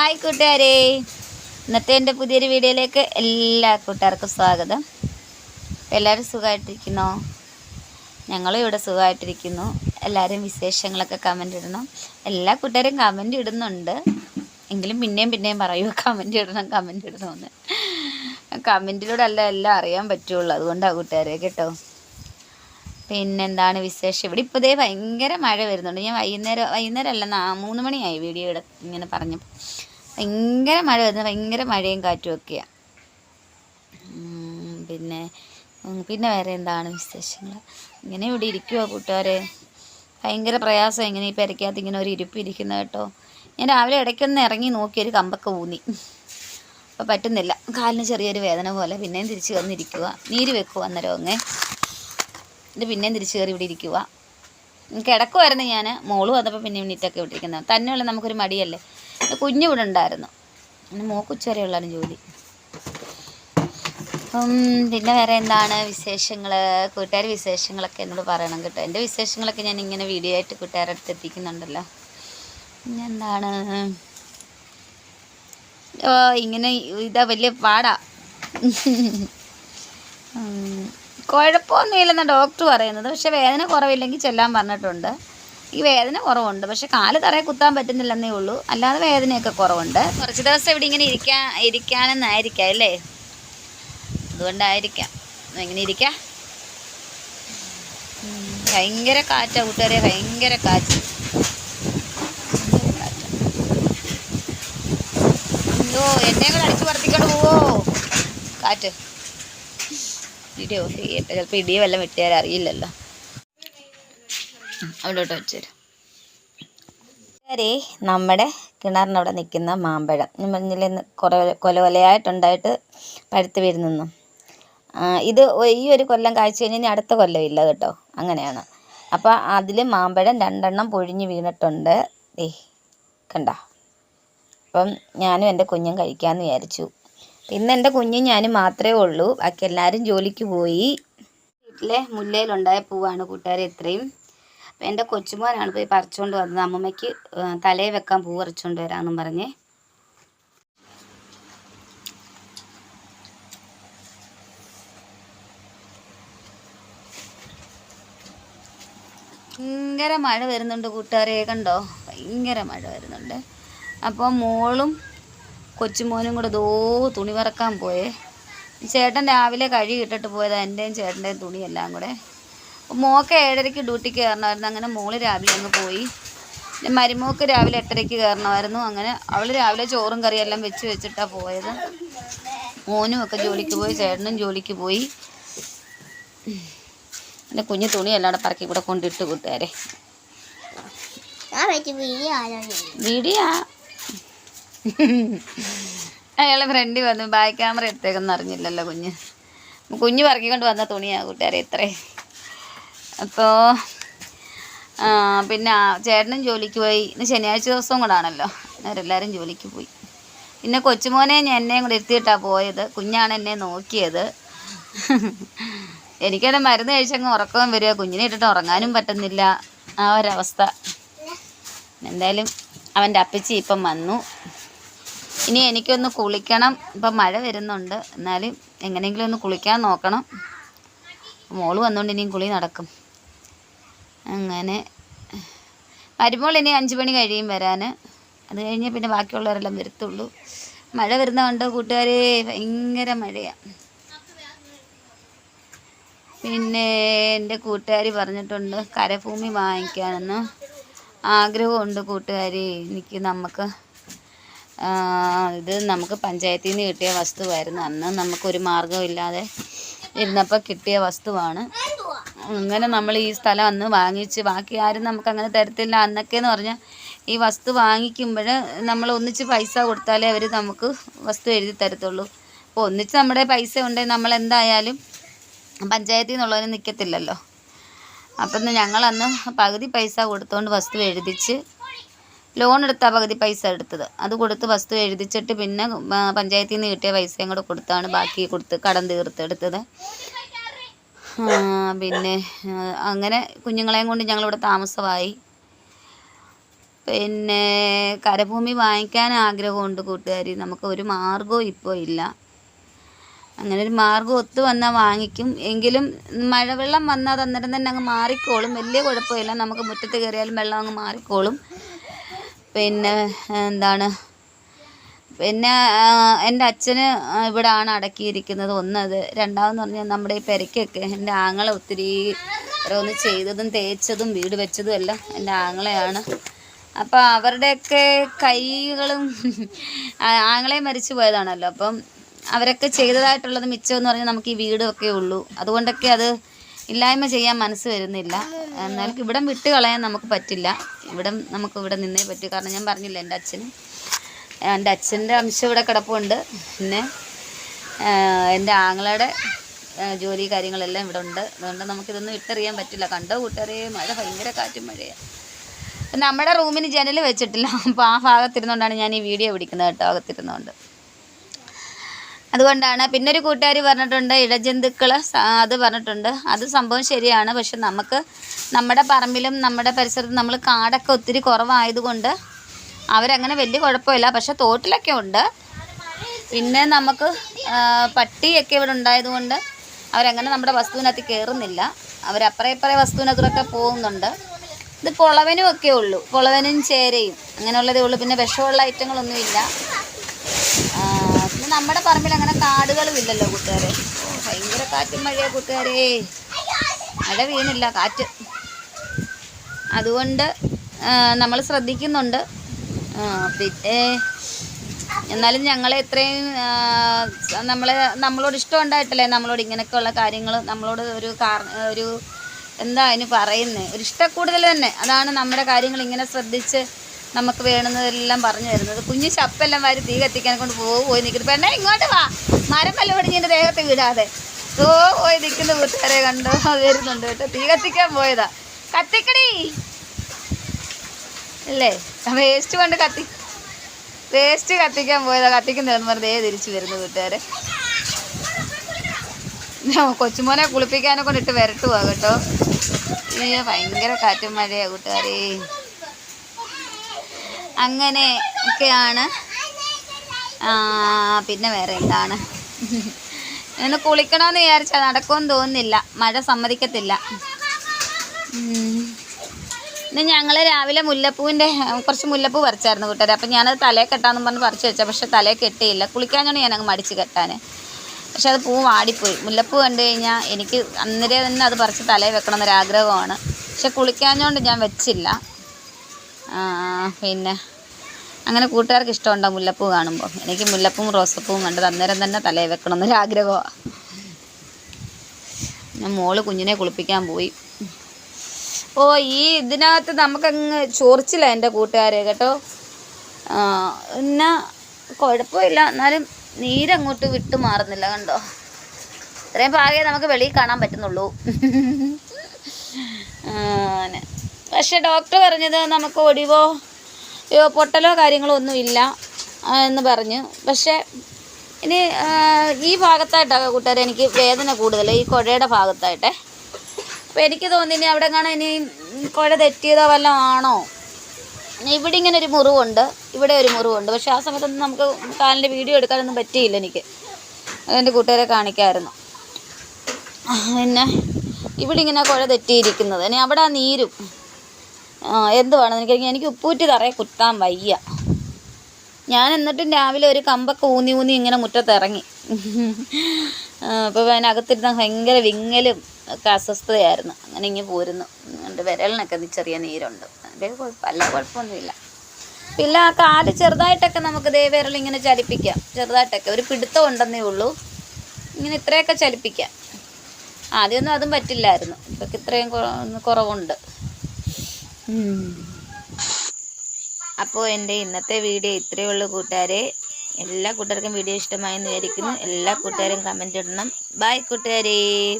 Hi കൂട്ടുകാരെ. ഇന്നത്തെ എന്റെ പുതിയൊരു വീഡിയോയിലേക്ക് എല്ലാ കൂട്ടുകാർക്കും സ്വാഗതം. എല്ലാവരും സുഖമായിട്ടിരിക്കുന്നോ? ഞങ്ങളും ഇവിടെ സുഖമായിട്ടിരിക്കുന്നു. എല്ലാവരും വിശേഷങ്ങളൊക്കെ കമന്റ് ഇടണം. എല്ലാ കൂട്ടുകാരും കമന്റ് ഇടുന്നുണ്ട്. എങ്കിലും പിന്നെയും പിന്നെയും പറയൂ കമന്റ് ഇടണം കമന്റ് ഇടണമെന്ന് കമന്റിലൂടെ അല്ല എല്ലാം അറിയാൻ പറ്റുള്ളൂ. അതുകൊണ്ടാണ് കൂട്ടുകാരെ കേട്ടോ. പിന്നെന്താണ് വിശേഷം? ഇവിടെ ഇപ്പോൾ ഇതേ ഭയങ്കര മഴ വരുന്നുണ്ട്. ഞാൻ വൈകുന്നേരം വൈകുന്നേരം അല്ല മൂന്ന് മണിയായി വീഡിയോ ഇട ഇങ്ങനെ പറഞ്ഞപ്പോൾ ഭയങ്കര മഴ വരുന്നു ഭയങ്കര മഴയും കാറ്റും ഒക്കെയാണ് പിന്നെ പിന്നെ വേറെ എന്താണ് വിശേഷങ്ങൾ ഇങ്ങനെ ഇവിടെ ഇരിക്കുമോ കൂട്ടുകാരെ. ഭയങ്കര പ്രയാസം ഇങ്ങനെ ഈ പെരക്കകത്ത് ഇങ്ങനെ ഒരു ഇരിപ്പ് ഇരിക്കുന്നത് കേട്ടോ. ഞാൻ രാവിലെ ഇടയ്ക്കൊന്ന് ഇറങ്ങി നോക്കി ഒരു കമ്പൊക്കെ ഊന്നി. അപ്പോൾ പറ്റുന്നില്ല. കാലിന് ചെറിയൊരു വേദന പോലെ പിന്നെയും തിരിച്ച് വന്നിരിക്കുക നീര് വെക്കുക അന്നേരം അങ്ങ്. ഇത് പിന്നെയും തിരിച്ച് കയറി ഇവിടെ ഇരിക്കുക കിടക്കുമായിരുന്നു ഞാൻ മോൾ വന്നപ്പോൾ പിന്നെ മിനിറ്റൊക്കെ ഇരിക്കുന്നത് തന്നെയുള്ള നമുക്കൊരു മടിയല്ലേ? കുഞ്ഞു ഇവിടെ ഉണ്ടായിരുന്നു. പിന്നെ മൂക്കുച്ച വരെയുള്ളതാണ് ജോലി. അപ്പം പിന്നെ വേറെ എന്താണ് വിശേഷങ്ങൾ കൂട്ടുകാർ വിശേഷങ്ങളൊക്കെ എന്നോട് പറയണം കേട്ടോ. എന്റെ വിശേഷങ്ങളൊക്കെ ഞാൻ ഇങ്ങനെ വീഡിയോ ആയിട്ട് കൂട്ടുകാരുടെ അടുത്ത് എത്തിക്കുന്നുണ്ടല്ലോ. പിന്നെ എന്താണ്? ഓ ഇങ്ങനെ ഇതാ വലിയ പാടാ. കുഴപ്പമൊന്നുമില്ലെന്നാണ് കുഴപ്പമൊന്നുമില്ലെന്ന് ഡോക്ടർ പറയുന്നത്. പക്ഷെ വേദന കുറവില്ലെങ്കിൽ ചെല്ലാൻ പറഞ്ഞിട്ടുണ്ട്. ഈ വേദന കുറവുണ്ട്. പക്ഷെ കാൽ തറയെ കുത്താൻ പറ്റുന്നില്ലെന്നേ ഉള്ളൂ. അല്ലാതെ വേദനയൊക്കെ കുറവുണ്ട്. കുറച്ച് ദിവസം ഇവിടെ ഇങ്ങനെ ഇരിക്കാൻ ഇരിക്കാനെന്നായിരിക്കാം അല്ലേ? അതുകൊണ്ടായിരിക്കാം. എങ്ങനെ ഇരിക്കാം. ഭയങ്കര കാറ്റാ കൂട്ടുകാരെ ഭയങ്കര കാറ്റ്. അയ്യോ എന്നെ അടിച്ചു പറത്തിക്കൊണ്ട് പോവോ? കാറ്റ്. ഇടി ഓഫ് ചെയ്യട്ടെ ചിലപ്പോൾ ഇടിയെ വല്ലതും വെട്ടിയാൽ അറിയില്ലല്ലോ വെച്ച് വെച്ചുതരും നമ്മുടെ കിണറിനവിടെ നിൽക്കുന്ന മാമ്പഴം. മഞ്ഞിൽ പറഞ്ഞില്ലേ കുറേ കൊല കൊലയായിട്ടുണ്ടായിട്ട് പഴുത്ത് വരുന്നെന്നും. ആ, ഇത് ഈ ഒരു കൊല്ലം കാഴ്ച കഴിഞ്ഞാൽ അടുത്ത കൊല്ലം ഇല്ല കേട്ടോ. അങ്ങനെയാണ്. അപ്പോൾ അതിൽ മാമ്പഴം രണ്ടെണ്ണം പൊഴിഞ്ഞ് വീണിട്ടുണ്ട്. ഏ കണ്ട. അപ്പം ഞാനും എന്റെ കുഞ്ഞും കഴിക്കാമെന്ന് വിചാരിച്ചു. പിന്നെ എന്റെ കുഞ്ഞും ഞാനും മാത്രമേ ഉള്ളൂ. ബാക്കി എല്ലാവരും ജോലിക്ക് പോയി. വീട്ടിലെ മുല്ലയിലുണ്ടായ പൂവാണ് കൂട്ടുകാരെ ഇത്രയും. എന്റെ കൊച്ചുമോനാണ് പോയി പറിച്ചുകൊണ്ട് വന്നത്. അമ്മമ്മയ്ക്ക് തലയിൽ വെക്കാൻ പൂ പറിച്ചുകൊണ്ട് വരാമെന്നും പറഞ്ഞേ. ഭയങ്കര മഴ വരുന്നുണ്ട് കൂട്ടുകാരെ കണ്ടോ? ഭയങ്കര മഴ വരുന്നുണ്ട്. അപ്പോൾ മോളും കൊച്ചുമോനും കൂടെ ദോ തുണി വറക്കാൻ പോയേ. ചേട്ടൻ രാവിലെ കഴുകി ഇട്ടിട്ട് പോയതാണ് എന്റെയും ചേട്ടന്റെയും തുണിയെല്ലാം കൂടെ. മോക്ക് ഏഴരയ്ക്ക് ഡ്യൂട്ടിക്ക് കയറണമായിരുന്നു. അങ്ങനെ മോൾ രാവിലെ അങ്ങ് പോയി. പിന്നെ മരുമോക്ക് രാവിലെ എട്ടരയ്ക്ക് കയറണമായിരുന്നു. അങ്ങനെ അവൾ രാവിലെ ചോറും കറിയെല്ലാം വെച്ച് വെച്ചിട്ടാണ് പോയത്. മോനും ഒക്കെ ജോലിക്ക് പോയി ചേട്ടനും ജോലിക്ക് പോയി. എന്റെ കുഞ്ഞു തുണിയെല്ലാം കൂടെ പറക്കി കൂടെ കൊണ്ടിട്ട് കൂട്ടുകാരെ. വീഡിയോ അയാളെ ഫ്രണ്ടിൽ വന്നു ബാക്ക് ക്യാമറ എടുത്തേക്കൊന്നും അറിഞ്ഞില്ലല്ലോ കുഞ്ഞ്. കുഞ്ഞ് പറക്കിക്കൊണ്ട് വന്ന തുണിയാ കൂട്ടുകാരെ ഇത്രേ. അപ്പോൾ പിന്നെ ചേട്ടനും ജോലിക്ക് പോയി. ഇന്ന് ശനിയാഴ്ച ദിവസവും കൂടെ ആണല്ലോ അന്നേരം എല്ലാവരും ജോലിക്ക് പോയി. പിന്നെ കൊച്ചുമോനെ ഞാൻ എന്നെയും കൂടെ ഇരുത്തിയിട്ടാണ് പോയത്. കുഞ്ഞാണ് എന്നെ നോക്കിയത്. എനിക്കവിടെ മരുന്ന് കഴിച്ചങ്ങ് ഉറക്കവും വരിക. കുഞ്ഞിനെ ഇട്ടിട്ട് ഉറങ്ങാനും പറ്റുന്നില്ല. ആ ഒരവസ്ഥ. എന്തായാലും അവന്റെ അപ്പച്ചി ഇപ്പം വന്നു. ഇനി എനിക്കൊന്ന് കുളിക്കണം. ഇപ്പം മഴ വരുന്നുണ്ട്. എന്നാലും എങ്ങനെയെങ്കിലും ഒന്ന് കുളിക്കാൻ നോക്കണം. മോൾ വന്നുകൊണ്ട് ഇനിയും കുളി നടക്കും. അങ്ങനെ. മരുമോൾ ഇനി അഞ്ച് മണി കഴിയും വരാൻ അത് കഴിഞ്ഞ് പിന്നെ ബാക്കിയുള്ളവരെല്ലാം വരത്തുള്ളൂ മഴ വരുന്നതുകൊണ്ട് കൂട്ടുകാരെ? ഭയങ്കര മഴയാണ് പിന്നെ എന്റെ കൂട്ടുകാർ പറഞ്ഞിട്ടുണ്ട് കരഭൂമി വാങ്ങിക്കാനെന്ന്. ആഗ്രഹമുണ്ട് കൂട്ടുകാരി. എനിക്ക് നമുക്ക് ഇത് നമുക്ക് പഞ്ചായത്തിൽ നിന്ന് കിട്ടിയ വസ്തുവായിരുന്നു. അന്ന് നമുക്കൊരു മാർഗമില്ലാതെ ഇരുന്നപ്പോൾ കിട്ടിയ വസ്തുവാണ്. അങ്ങനെ നമ്മൾ ഈ സ്ഥലം അന്ന് വാങ്ങിച്ച് ബാക്കി ആരും നമുക്ക് അങ്ങനെ തരത്തില്ല അന്നൊക്കെ എന്ന് പറഞ്ഞാൽ ഈ വസ്തു വാങ്ങിക്കുമ്പോൾ നമ്മൾ ഒന്നിച്ച് പൈസ കൊടുത്താലേ അവർ നമുക്ക് വസ്തു എഴുതി തരത്തുള്ളൂ. അപ്പോൾ ഒന്നിച്ച് നമ്മുടെ പൈസ ഉണ്ടെങ്കിൽ നമ്മൾ എന്തായാലും പഞ്ചായത്തിൽ നിന്നുള്ളവന് നിൽക്കത്തില്ലല്ലോ അപ്പം ഞങ്ങളന്ന് പകുതി പൈസ കൊടുത്തുകൊണ്ട് വസ്തു എഴുതിച്ച് ലോൺ എടുത്താ പകുതി പൈസ എടുത്തത്. അത് കൊടുത്ത് വസ്തു എഴുതിച്ചിട്ട് പിന്നെ പഞ്ചായത്തിൽ നിന്ന് കിട്ടിയ പൈസയും കൂടെ കൊടുത്താണ് ബാക്കി കൊടുത്ത് കടം തീർത്തെടുത്തത് പിന്നെ അങ്ങനെ കുഞ്ഞുങ്ങളെയും കൊണ്ട് ഞങ്ങളിവിടെ താമസമായി. പിന്നെ കരഭൂമി വാങ്ങിക്കാൻ ആഗ്രഹമുണ്ട് കൂട്ടുകാരി. നമുക്ക് ഒരു മാർഗവും ഇപ്പോൾ ഇല്ല. അങ്ങനെ ഒരു മാർഗം ഒത്തു വന്നാൽ വാങ്ങിക്കും. എങ്കിലും മഴവെള്ളം വന്നാൽ അന്നേരം തന്നെ അങ്ങ് മാറിക്കോളും. വലിയ കുഴപ്പമില്ല. നമുക്ക് മുറ്റത്ത് കയറിയാലും വെള്ളം അങ്ങ് മാറിക്കോളും. പിന്നെ എന്താണ് പിന്നെ എന്റെ അച്ഛന് ഇവിടാണ് അടക്കിയിരിക്കുന്നത്. ഒന്നത് രണ്ടാമെന്ന് പറഞ്ഞാൽ നമ്മുടെ ഈ പെരയ്ക്കൊക്കെ എന്റെ ആങ്ങളെ ഒത്തിരി ഓരോന്ന് ചെയ്തതും തേച്ചതും വീട് വെച്ചതും എല്ലാം എന്റെ ആങ്ങളെയാണ്. അപ്പോൾ അവരുടെയൊക്കെ കൈകളും ആങ്ങളെ മരിച്ചു പോയതാണല്ലോ. അപ്പം അവരൊക്കെ ചെയ്തതായിട്ടുള്ളത് മിച്ചം എന്ന് പറഞ്ഞാൽ നമുക്ക് ഈ വീടൊക്കെ ഉള്ളൂ. അതുകൊണ്ടൊക്കെ അത് ഇല്ലായ്മ ചെയ്യാൻ മനസ്സ് വരുന്നില്ല. എന്നാൽ ഇവിടം വിട്ട് കളയാൻ നമുക്ക് പറ്റില്ല. ഇവിടം നമുക്ക് ഇവിടെ നിന്നേ പറ്റൂ. കാരണം ഞാൻ പറഞ്ഞില്ല എന്റെ അച്ഛന്. എന്റെ അച്ഛന്റെ അംശം ഇവിടെ കിടപ്പുണ്ട്. പിന്നെ എന്റെ ആങ്ങളയുടെ ജോലി കാര്യങ്ങളെല്ലാം ഇവിടെ ഉണ്ട്. അതുകൊണ്ട് നമുക്കിതൊന്നും ഇട്ടറിയാൻ പറ്റില്ല. കണ്ടോ കൂട്ടറിയേ മഴ ഭയങ്കര കാറ്റും മഴയാണ് നമ്മുടെ റൂമിന് ജനൽ വെച്ചിട്ടില്ല. അപ്പോൾ ആ ഭാഗത്തിരുന്നുകൊണ്ടാണ് ഞാൻ ഈ വീഡിയോ പിടിക്കുന്നത് കേട്ടോ അകത്തിരുന്നുകൊണ്ട് അതുകൊണ്ടാണ് പിന്നെ ഒരു കൂട്ടുകാർ പറഞ്ഞിട്ടുണ്ട് ഇഴജന്തുക്കൾ അത് പറഞ്ഞിട്ടുണ്ട്. അത് സംഭവം ശരിയാണ്. പക്ഷെ നമുക്ക് നമ്മുടെ പറമ്പിലും നമ്മുടെ പരിസരത്തും നമ്മൾ കാടൊക്കെ ഒത്തിരി കുറവായതുകൊണ്ട് അവരങ്ങനെ വലിയ കുഴപ്പമില്ല. പക്ഷെ തോട്ടിലൊക്കെ ഉണ്ട്. പിന്നെ നമുക്ക് പട്ടിയൊക്കെ ഇവിടെ ഉണ്ടായതുകൊണ്ട് അവരങ്ങനെ നമ്മുടെ വസ്തുവിനകത്ത് കയറുന്നില്ല. അവരപ്പറേ ഇപ്പറേ വസ്തുവിനകത്തൊക്കെ പോകുന്നുണ്ട്. ഇത് പൊളവനും ഒക്കെ ഉള്ളൂ. പൊളവനും ചേരയും. അങ്ങനെയുള്ളതേ ഉള്ളൂ. പിന്നെ വിഷമുള്ള ഐറ്റങ്ങളൊന്നുമില്ല. പിന്നെ നമ്മുടെ പറമ്പിൽ അങ്ങനെ കാടുകളും ഇല്ലല്ലോ കൂട്ടുകാരെ. ഭയങ്കര കാറ്റും മഴയാ കൂട്ടുകാരേ. മഴ വീണില്ല കാറ്റ്. അതുകൊണ്ട് നമ്മൾ ശ്രദ്ധിക്കുന്നുണ്ട്. പിന്നെ എന്നാലും ഞങ്ങളെ ഇത്രയും നമ്മളെ നമ്മളോട് ഇഷ്ടം ഉണ്ടായിട്ടല്ലേ നമ്മളോട് ഇങ്ങനെയൊക്കെയുള്ള കാര്യങ്ങൾ നമ്മളോട് ഒരു ഒരു എന്താ അതിന് പറയുന്നത് ഒരു ഇഷ്ടക്കൂടുതൽ തന്നെ. അതാണ് നമ്മുടെ കാര്യങ്ങൾ ഇങ്ങനെ ശ്രദ്ധിച്ച് നമുക്ക് വേണമെന്നതെല്ലാം പറഞ്ഞു തരുന്നത്. കുഞ്ഞു ചപ്പെല്ലാം വാരി തീ കത്തിക്കാൻ കൊണ്ട് പോയി നിൽക്കുന്നു. പെണ്ണേ ഇങ്ങോട്ട് വാ. മരം വല്ല ഒടിഞ്ഞ് ദേഹത്ത് വിടാതെ. ഓ പോയി നിൽക്കുന്ന കൂട്ടുകാരെ കണ്ടോ. വരുന്നുണ്ട് കേട്ടോ. തീ കത്തിക്കാൻ പോയതാ. കത്തിക്കടി. അല്ലേ? വേസ്റ്റ് കൊണ്ട് കത്തി വേസ്റ്റ് കത്തിക്കാൻ പോയതാ. കത്തിക്കുന്നതെന്ന് വെറുതെ തിരിച്ചു വരുന്നു കൂട്ടുകാരെ കൊച്ചുമോനെ കുളിപ്പിക്കാനെ കൊണ്ടിട്ട് വരട്ടുവാ കേട്ടോ. അയ്യോ ഭയങ്കര കാറ്റും മഴയാ കൂട്ടുകാരെ. അങ്ങനെ ഒക്കെയാണ് പിന്നെ വേറെ എന്താണ്? ഇന്ന് കുളിക്കണമെന്ന് വിചാരിച്ചാൽ നടക്കുമെന്ന് തോന്നുന്നില്ല. മഴ സമ്മതിക്കത്തില്ല. ഇന്ന് ഞങ്ങൾ രാവിലെ മുല്ലപ്പൂവിന്റെ കുറച്ച് മുല്ലപ്പൂ പറിച്ചായിരുന്നു കൂട്ടരെ അപ്പം ഞാനത് തലേ കെട്ടാമെന്ന് പറഞ്ഞ് പറിച്ച് വെച്ചാൽ പക്ഷെ തലേ കെട്ടിയില്ല. കുളിക്കാൻ ഞാൻ അങ്ങ് മടിച്ച് കെട്ടാൻ പക്ഷെ അത് പൂ വാടിപ്പോയി. മുല്ലപ്പൂ കണ്ടു കഴിഞ്ഞാൽ എനിക്ക് അന്നേരം തന്നെ അത് പറിച്ച് തലയിൽ വെക്കണം എന്നൊരാഗ്രഹമാണ് പക്ഷെ കുളിക്കാഞ്ഞോണ്ട് ഞാൻ വെച്ചില്ല. പിന്നെ അങ്ങനെ കൂട്ടുകാർക്ക് ഇഷ്ടമുണ്ടോ മുല്ലപ്പൂ കാണുമ്പോൾ എനിക്ക് മുല്ലപ്പൂവും റോസപ്പൂവും കണ്ടത് അന്നേരം തന്നെ തലയിൽ വെക്കണം എന്നൊരാഗ്രഹമാണ് ഞാൻ മോൾ കുഞ്ഞിനെ കുളിപ്പിക്കാൻ പോയി. ഓ ഈ ഇതിനകത്ത് നമുക്കങ്ങ് ചോറിച്ചില്ല എന്റെ കൂട്ടുകാരെ കേട്ടോ. എന്നാ കുഴപ്പമില്ല. എന്നാലും നീരങ്ങോട്ട് വിട്ടു മാറുന്നില്ല കണ്ടോ. ഇത്രയും പാകെ നമുക്ക് വെളിയിൽ കാണാൻ പറ്റുന്നുള്ളൂ. പക്ഷെ ഡോക്ടർ പറഞ്ഞത് നമുക്ക് ഒടിവോ പൊട്ടലോ കാര്യങ്ങളോ ഒന്നും ഇല്ല എന്ന് പറഞ്ഞു. പക്ഷേ ഇനി ഈ ഭാഗത്തായിട്ടാണ് കൂട്ടുകാരെ എനിക്ക് വേദന കൂടുതൽ ഈ കുഴയുടെ ഭാഗത്തായിട്ടേ. അപ്പോൾ എനിക്ക് തോന്നി ഇനി അവിടെ കാണാൻ ഇനി കുഴ തെറ്റിയതോ വല്ലതും ആണോ? ഇവിടെ ഇങ്ങനെ ഒരു മുറിവുണ്ട്. ഇവിടെ ഒരു മുറിവുണ്ട്. പക്ഷേ ആ സമയത്തൊന്നും നമുക്ക് കാലിന്റെ വീഡിയോ എടുക്കാനൊന്നും പറ്റിയില്ല എനിക്ക്. അതെന്റെ കൂട്ടുകാരെ കാണിക്കായിരുന്നു. പിന്നെ ഇവിടെ ഇങ്ങനെ കുഴ തെറ്റിയിരിക്കുന്നത്. ഇനി അവിടെ ആ നീരും ആ എന്തുവാണ്? എനിക്ക് എനിക്ക് ഉപ്പൂറ്റി തറയെ കുത്താൻ വയ്യ. ഞാൻ എന്നിട്ടും രാവിലെ ഒരു കമ്പൊക്കെ ഊന്നി ഊന്നി ഇങ്ങനെ മുറ്റത്തിറങ്ങി അപ്പോൾ അതിനകത്തിരുന്ന ഭയങ്കര വിങ്ങലും ഒക്കെ അസ്വസ്ഥതയായിരുന്നു. അങ്ങനെ ഇങ്ങനെ പോരുന്നു. എന്റെ വിരലിനൊക്കെ ചെറിയ നീരുണ്ട്. അതിന്റെ കുഴപ്പമില്ല കുഴപ്പമൊന്നുമില്ല. പിന്നെ ആ കാൽ ചെറുതായിട്ടൊക്കെ നമുക്ക് ദേ വിരൽ ഇങ്ങനെ ചലിപ്പിക്കാം. ചെറുതായിട്ടൊക്കെ. ഒരു പിടുത്തം ഉണ്ടെന്നേ ഉള്ളൂ. ഇങ്ങനെ ഇത്രയൊക്കെ ചലിപ്പിക്കാം. ആദ്യമൊന്നും അതും പറ്റില്ലായിരുന്നു. ഇപ്പൊക്കെ ഇത്രയും കുറ- കുറവുണ്ട്. അപ്പോൾ എന്റെ ഇന്നത്തെ വീഡിയോ ഇത്രയേ ഉള്ളൂ കൂട്ടുകാരെ. എല്ലാ കൂട്ടുകാർക്കും വീഡിയോ ഇഷ്ടമായെന്ന് വിചാരിക്കുന്നു. എല്ലാ കൂട്ടുകാരും കമന്റ് ഇടണം. ബൈ കൂട്ടുകാരേ.